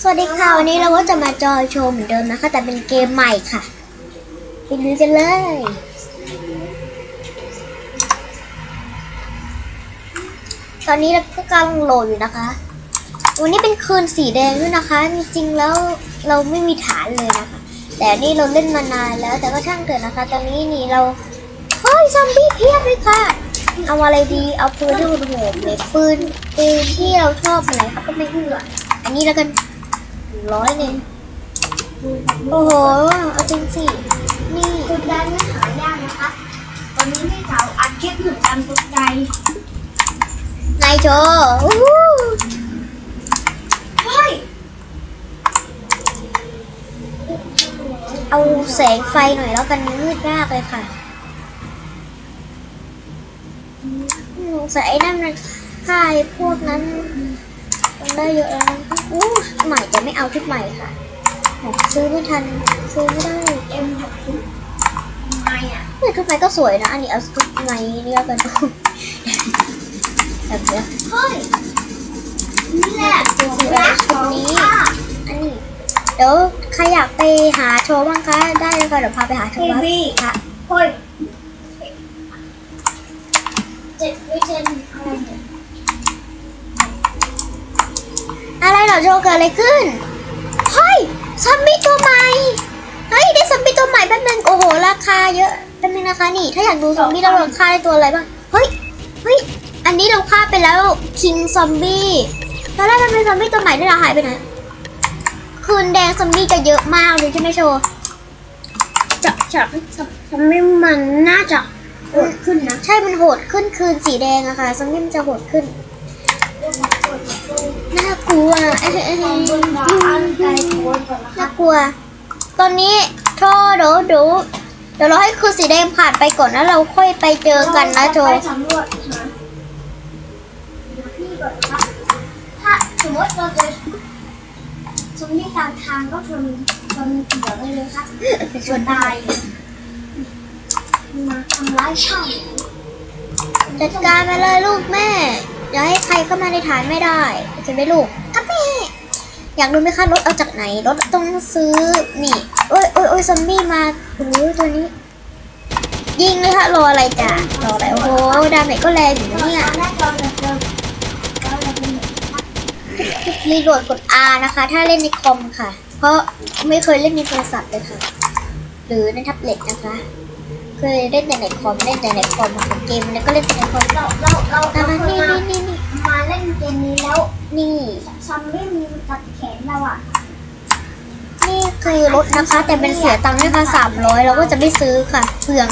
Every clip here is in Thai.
สวัสดีค่ะวันนี้เราก็จะมาจอยโชว์เหมือนเดิมนะคะ แต่เป็นเกมใหม่ค่ะไปดูกันเลย ตอนนี้เราก็กำลังโหลดอยู่นะคะ วันนี้เป็นคืนสีแดงด้วยนะคะ จริงๆแล้วเราไม่มีฐานเลยนะคะ แต่นี่เราเล่นมานานแล้วแต่ก็ช่างเถอะนะคะ ตอนนี้นี่เราเฮ้ยซอมบี้เพียบเลยค่ะ เอาอะไรดี เอาปืนที่หุ่นโหมเลยปืนปืนที่เราชอบอะไรครับก็ไม่รู้อะอันนี้แล้วกันร้อยเนึ่งโอ้โห เอาจริงสิ นี่กดดันไม่หายากนะคะ ตอนนี้ไม่เก่าอัดคลิปหนึ่งตามตกใจนายโชเฮ้ย เอาแสงไฟหน่อยแล้วกันมืดมากเลยค่ะ สงสัยไอ้นั่นมันค่ายพวกนั้นมันได้เยอะแล้วอู้ใหม่จะไม่เอาชุดใหม่ค่ะซื้อไม่ทันซื้อไม่ได้เอ็มหกชุดใหม่อะชุดใหม่ก็สวยนะอันนี้เอาชุดใหม่เรียกกันแบบเนี้เฮ้ยนี่แหละตัวชุดนี้อันนี้เดี๋ยวใครอยากไปหาโชว์บ้างคะได้แล้วก็เดี๋ยวพาไปหาโชว์บ้างค่ะเฮ้ย อะไรเหรอโจเกิดอะไรขึ้น เฮ้ยซอมบี้ตัวใหม่ เฮ้ย ได้ซอมบี้ตัวใหม่แป๊บนึงโอ้โห ราคาเยอะแป๊บนึงนะคะนี่ ถ้าอยากดูซอมบี้เราค่าได้ตัวอะไรบ้าง เฮ้ย เฮ้ย อันนี้เราฆ่าไปแล้วคิงซอมบี้ตอนแรกมันเป็นซอมบี้ตัวใหม่ด้วยเราหายไปไหน คืนแดงซอมบี้จะเยอะมากเลยใช่ไหมโจับจะจซอมบี้มันน่าจะ ขึ้นนะ ใช่มันโหดขึ้นคืนสีแดงอะค่ะซอมบี้มันจะโหดขึ้นน่ากลัวน่ากลัว ตอนนี้ท่อดี๋เดี๋ยวเดี๋ยวเราให้คืนสีแดงผ่านไปก่อนแล้วเราค่อยไปเจอกันนะโจสำรวจนะพี่ก่อนนะถ้าสมมติเราเจอสมมติกลางทางก็ชนชนเดี๋ยวเลยค่ะชนตาย มาทำร้ายฉันจัดการไปเลยลูกแม่ อย่าให้ใครเข้ามาในฐานไม่ได้โอเคไหมลูกครับแม่อยากรู้ไหมคะรถเอาจากไหนรถต้องซื้อนี่โอ้ยโอ้ยโอ้ยซอมบี้มาโอ้ยตัวนี้ ยิงเลยค่ะรออะไรจ้ะรออะไรโอ้โหดาเมจก็แรงอยู่เนี่ยรีโหลดกด R นะคะ ถ้าเล่นในคอมค่ะ เพราะไม่เคยเล่นในโทรศัพท์เลยค่ะ หรือในแท็บเล็ตนะคะ เคยเล่นแต่หนคอมเล่นแต่หนคอมของเกมแล้วก็เล่นแต่หนคอมเราเราเราเต่มันี่นี่นี่นี่มาเล่นเกมนี้แล้วนี่ซอมบี้มีกับแขนเราอะนี่คือรถนะคะ แต่เป็นเสียตังค์นะคะสามร้อยเราก็จะไม่ซื้อค่ะเปลือง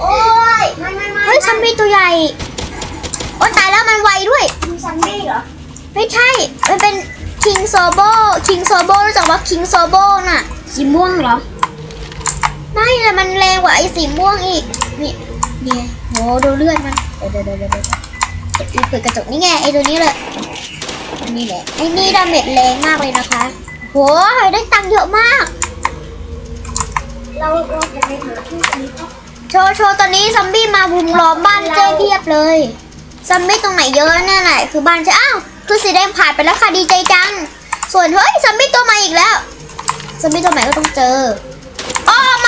โอ้ยไม่ไม่ไม่เฮ้ยซอมบี้ตัวใหญ่โอ้ตายแล้วมันไวด้วยซอมบี้เหรอไม่ใช่ มันเป็นคิงโซโบคิงโซโบรู้จักว่าคิงโซโบน่ะสีม่วงเหรอ ไม่ละมันแรงกว่าไอ้สีม่วงอีก นี่เนี่ยโหโดูเลือดมัน เดี๋ยวเดี๋ยวเดี๋ยวเดี๋ยวเปิดกระจกนี่ไงไอ้ตัวนี้เลยนี่แหละไอ้นี่ดาเมจแรงมากเลยนะคะ โหได้ตังค์เยอะมาก เราเราจะไปหาที่โชว์โชว์ตอนนี้ซอมบี้มาบุมล้อมบ้านเจ้เพียบเลยซอมบี้ตรงไหนเยอะเนี่ยไหนคือบ้านใช่อ้าวคือสีแดงผ่านไปแล้วค่ะดีใจจัง ส่วนเฮ้ยซอมบี้ตัวใหม่อีกแล้วซอมบี้ตัวใหม่ก็ต้องเจออ๋อม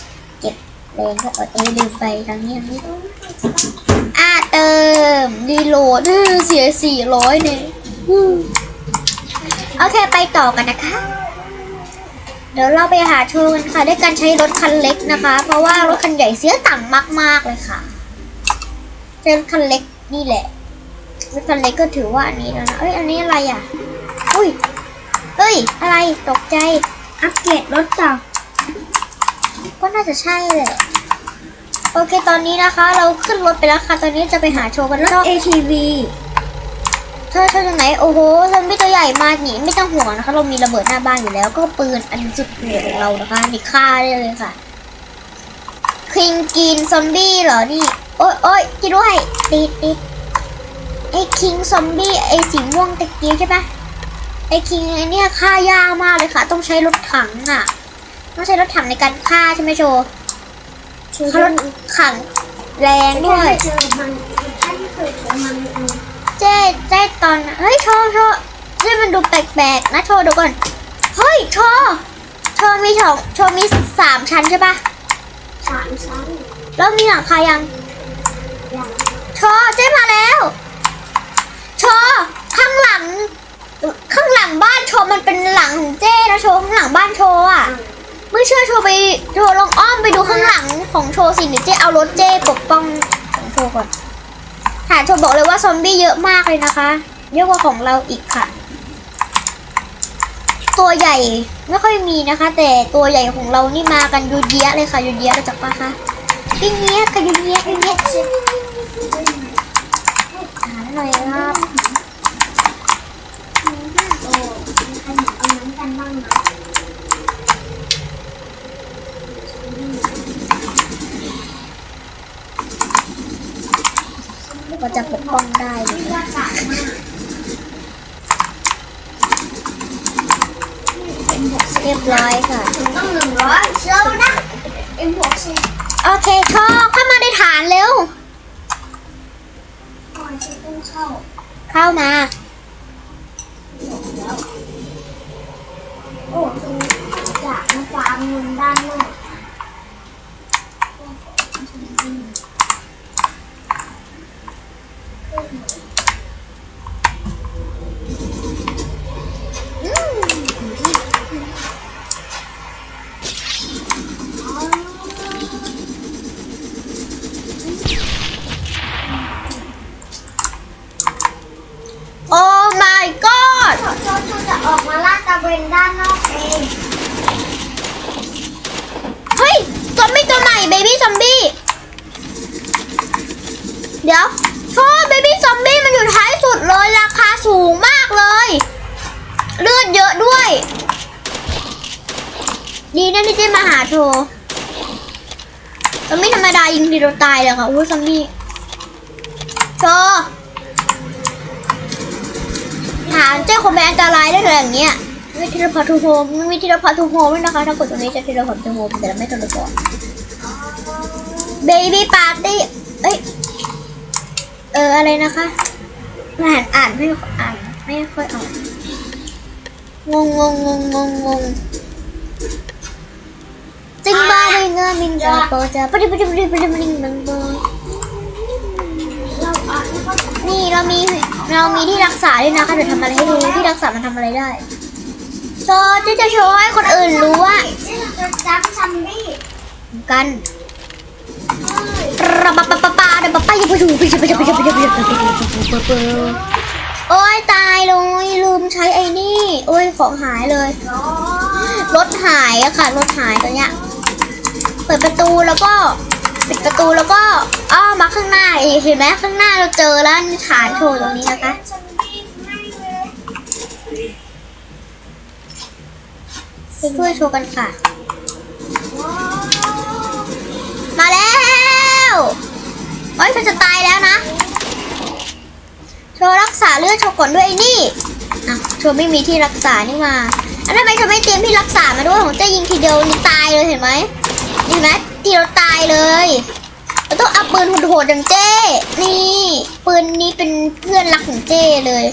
เออลืมไปทางนี้ทางนี้อะเติมรีโหลดเสียสี่ร้อยเนี่ยโอเคไปต่อกันนะคะ เดี๋ยวเราไปหาโชว์กันค่ะด้วยการใช้รถคันเล็กนะคะ เพราะว่ารถคันใหญ่เสียตังค์มาก ๆ เลยค่ะใช้รถคันเล็กนี่แหละรถคันเล็กก็ถือว่าอันนี้แล้วนะเอ้ยอันนี้อะไรอะ อุ้ยเอ้ย อะไรตกใจอัปเกรดรถจ้ะ ก็น่าจะใช่แหละโอเคตอนนี้นะคะ เราขึ้นรถไปแล้วค่ะ ตอนนี้จะไปหาโชว์กันรรถอบ ATV เธอเธอจากไหนโอ้โหซอมบี้ตัวใหญ่มากนี่ไม่ต้องห่วงนะคะ เรามีระเบิดหน้าบ้านอยู่แล้ว ก็ปืนอันสุดเหนือของเรานะคะนี่ฆ่าได้เลยค่ะคิงกินซอมบี้เหรอนี่โอ๊ยโอ๊ยกินด้วยติดติดไอ้คิงซอมบี้ไอ้สีม่วงตะเกียบใช่ปะไอ้คิงไอ้เนี่ยฆ่ายากมากเลยค่ะ ต้องใช้รถถังอะ ต้องใช้รถถังในการฆ่าใช่ไหมโชว์ชื่อเขารถถังแรงด้ด้ววยยเจอมันท่านเคยเจอมันอืมเจ๊เจ๊ตอน เฮ้ยโชว์โชว์เจ๊มันดูแปลกๆนะโชว์ดูก่อน เฮ้ยโชว์โชว์มีสองโชว์มีสามชั้นใช่ปะสามชั้น แล้วมีหลังคายังอย่างโชว์เจ๊มาแล้วโชว์ข้างหลัง ข้างหลังบ้านโชว์มันเป็นหลังของเจ๊นะโชว์ข้างหลังบ้านโชว์อะ ไม่เชื่อโชว์ไปโชว์ลองอ้อมไปดูข้างหลังของโชว์สิเดี๋ยวเจ๊เอารถเจ๊ปกป้องของโชว์ก่อนฐานโชว์บอกเลยว่าซอมบี้เยอะมากเลยนะคะเยอะกว่าของเราอีกค่ะ ตัวใหญ่ไม่ค่อยมีนะคะ แต่ตัวใหญ่ของเรานี่มากันยูเยียเลยค่ะยูเยียะรู้จักปะคะยูเยียกับยูเยียยูเยียะหาหน่อยครับ โอ้มีใครเห็นตรงนั้นกันบ้างไหม ก็จะปกป้องได้เลย ที่ว่าจ่ายมากเอ็มหกสิบ เรียบร้อยค่ะ ถึงต้องหนึ่งร้อยเชียวนะเอ็มหกสิบ โอเคชอเข้ามาในฐานเร็วข้าเข้ามา แล้วโอ้คืออยากมาฟาร์มเงินด้านนอก โอ้ my god เขาเขาจะออกมาลาดตระเวนด้านนอกเอง เฮ้ย ซอมบี้ตัวใหม่เบบี้ซอมบี้ เดี๋ยวโชเบบี้ซอมบี้มันอยู่ท้ายสุดเลย ราคาสูงมากเลย เลื อะด้วย ดีนะที่เจ๊มาหาโชซอมบี้ธรรมดายิงทีเราตายเลยค่ะอู้ซอมบี้โชฐานเจ้าคงเป็นอันตรายได้เลยอย่างเงี้ยไม่ทีละพอทูโฮมไม่มีทีละพอทูโฮมด้วยนะคะถ้ากดตรงนี้จะทีละพอทูโฮมแต่เราไม่ทนก่อนเบบี้ปาร์ตี้เอ้ยเอออะไรนะคะอ่านอ่านไม่อ่านไม่ค่อยออก งงงงงงงงงจิงบ้าเลยเงามิงจาโปจาปดิปดิปดิปดิปดิมังโบเราอ่านแล้วก็นี่เรามีเรามีที่รักษาด้วยนะคะเดี๋ยวทำอะไรให้ดูที่รักษามันทำอะไรได้โชว์ที่จะโชว์ให้คนอื่นรู้ว่าจะจำซัมบี้กันระบะปะปะปะเดี๋ยวปะปะอย่าไปดูไปดูไปดูไปดูไปดูไปดูไปดูไปดู โอ้ยตายเลยลืมใช้ไอ้นี่ โอ้ยของหายเลย รถหายอะค่ะ รถหายตัวเนี้ย เปิดประตูแล้วก็ปิดประตูแล้วก็อ้อมาข้างหน้าอีกเห็นไหมข้างหน้าเราเจอแล้วนี่ฐานโชว์ตรงนี้นะคะไปช่วยโชว์กันค่ะ มาแล้วโอ้ยฉันจะตายแล้วนะ โชว์รักษาเลือดโชว์ก่อนด้วยไอ้นี่อะโชว์ไม่มีที่รักษานี่มาแล้วทำไมเธอไม่เตรียมที่รักษามาด้วยของเจ้ยิงทีเดียวนี่ตายเลยเห็นไหมเห็นไหมทีเดียวตายเลยเราต้องเอาปืนโหดๆอย่างเจ้นี่ปืนนี้เป็นเพื่อนรักของเจ้เลย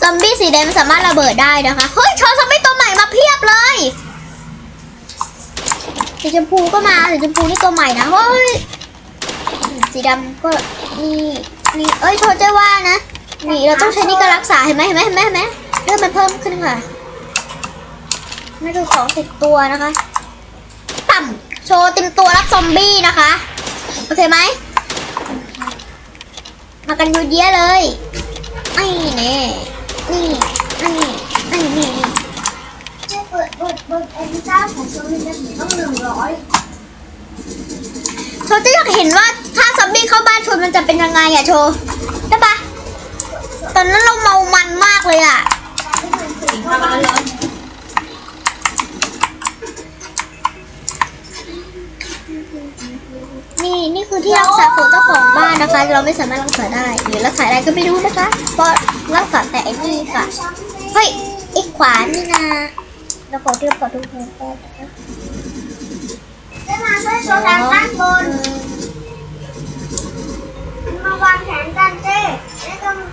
ซอมบี้สีแดงสามารถระเบิดได้นะคะ เฮ้ยชว์ซอมบี้ตัวใหม่มาเพียบเลยสีชมพูก็มาสีชมพูนี่ตัวใหม่นะ เฮ้ย สีดำก็นี่นี่เอ้ยโทษเจ้ว่านะ นี่เราต้องใช้นี่การรักษาเห็นไหมเห็นไหมเห็นไหมเห็นไหมเลือดมันเพิ่มขึ้นค่ะไม่ดูของติดตัวนะคะต่ำโชว์เต็มตัวรับซอมบี้นะคะโอเคไหมมากันยูเยียเลยไอ้เน่นี่นี่นี่นี่นี่เปิดเปิดเปิดเอ็นเจ้าของซัมบี้จะถึงต้องหนึ่งร้อย โชว์จะอยากเห็นว่าถ้าซอมบี้เข้าบ้านชนมันจะเป็นยังไงอะโชว์ช่ปะตอนนั้นเราเมามันมากเลยอะนี่นี่คือที่รักษาของเจ้าของบ้านนะคะ เราไม่สามารถรักษาได้หรือรักษาได้ก็ไม่รู้นะคะเพราะรักษาแต่ไอ้นี่ค่ะเฮ้ยไอ้ขวานนี่นะเราขอเทียบกับทุกคนก่อนะคะ มาช่วยโชว์ทางด้านบน มาวางแผนกันเจ้แล้วก็มุ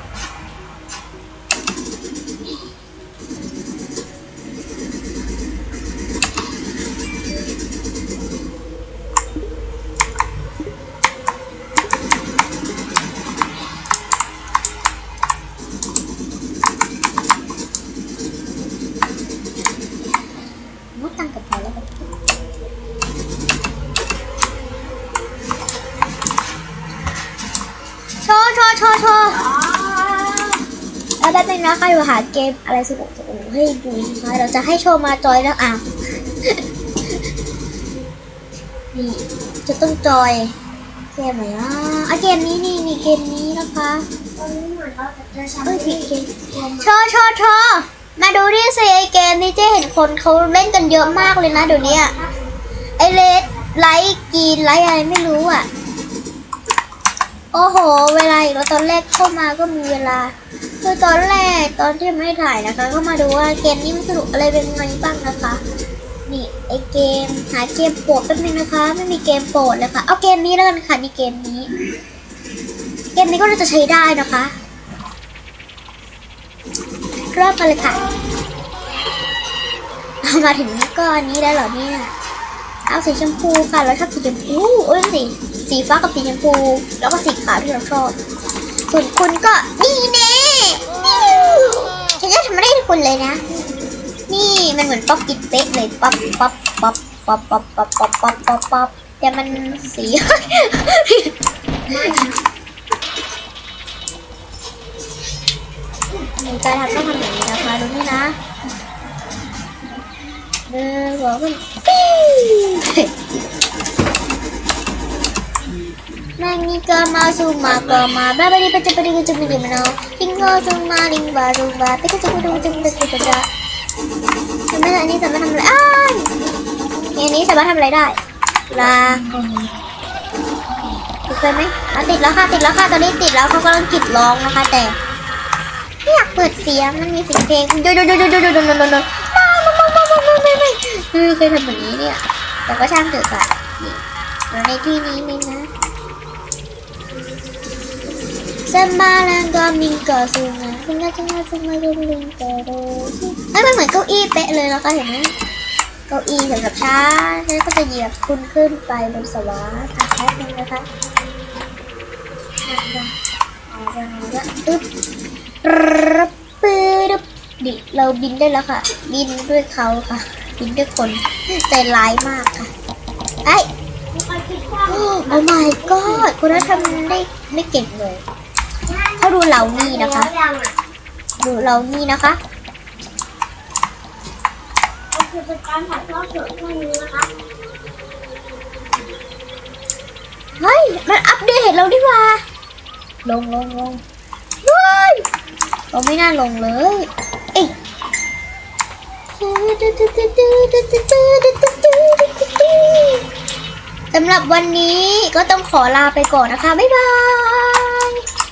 ป๊บนึงนะคะอยู่หาเกมอะไรสนุกสนุกให้ดูนะคะเราจะให้โชว์มาจอยแล้วอะนี่จะต้องจอยเกมไหนอะอะเกมนี้นี่นี่เกมนี้นะคะตอนนี้เหมือนเราจะใช้เอ้ยผิดเกมโชว์โชว์โชว์มาดูที่สิไอเกมนี้เจ๊เห็นคนเขาเล่นกันเยอะมากเลยนะเดี๋ยวนี้ไอเลดไลท์กรีนไลท์อะไรไม่รู้อะ โอ้โห เวลาอีกแล้วตอนแรกเข้ามาก็มีเวลา คือตอนแรกตอนที่ไม่ได้ถ่ายนะคะ ก็มาดูว่าเกมนี้มันสนุกอะไรเป็นไงบ้างนะคะ นี่ไอเกมหาเกมโปรดแป๊บนึงนะคะ ไม่มีเกมโปรดเลยค่ะ เอาเกมนี้แล้วกันค่ะนี่เกมนี้ เกมนี้ก็น่าจะใช้ได้นะคะเริ่มกันเลยค่ะ มาถึงก็อันนี้ได้เหรอเนี่ย เอาสีชมพูค่ะเราชอบสีชมพูเอ้ยสีสีฟ้ากับสีชมพู แล้วก็สีขาวที่เราชอบ ส่วนคุณก็นี่แน่ฉันจะทำไม่ได้ทุกคนเลยนะ นี่มันเหมือนป๊อปกิดเป๊กเลยป๊อปป๊อปป๊อปป๊อปป๊อปป๊อปป๊อปป๊อปป๊อปป๊อปแต่มันสีมีการทำต้องทำอย่างนี้นะคะดูนี่นะ เออบอกมันปิ้งนั่ก็มาสูมาก็มาบ้าบดีปจะปดีก็จะมีเดียวมันเอาลิงก็สูมาลิงบาสูบาไปก็จะไปดูจะไปดูจะจะทำไมอันนี้สามารถทำอะไรอ้ายอันนี้สามารถทำอะไรได้ลาติดไปไหมอะติดแล้วค่ะติดแล้วค่ะตอนนี้ติดแล้วเขากำลังกิดร้องนะคะ แต่ไม่อยากเปิดเสียงมันมีเสียงเพลงโดนโดนโดนโดนโดนโดน คือเคยทำแบบนี้เนี่ย แต่ก็ช่างเถอะค่ะนี่เราในที่นี้เลยนะสมาลังก็มิงก็ซูมาคุณก็จะมาซูมาดูลิงก็โดเอ้ยมันเหมือนเก้าอี้เป๊ะเลยนะคะเห็นไหมเก้าอี้สำหรับช้างฉันก็จะเหยียบคุณขึ้นไปบนสวรรค์แป๊บนึงนะคะเอาละเอาละอึ๊บรับปืดบดิเราบินได้แล้วค่ะ บินด้วยเขาค่ะ บินด้วยคนใจร้ายมากค่ะไอ้โอ้ my god คนนั้นทำได้ไม่เก่งเลยเขาดูเรานี่นะคะ ดูเรานี่นะคะก็คือเป็นการถ่ายทอดสดพวกนี้นะคะเฮ้ย มันอัปเดตเราดีกว่า ลงลงลงเฮ้ยเราไม่น่าลงเลย สำหรับวันนี้ก็ต้องขอลาไปก่อนนะคะ บ๊ายบาย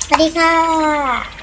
สวัสดีค่ะ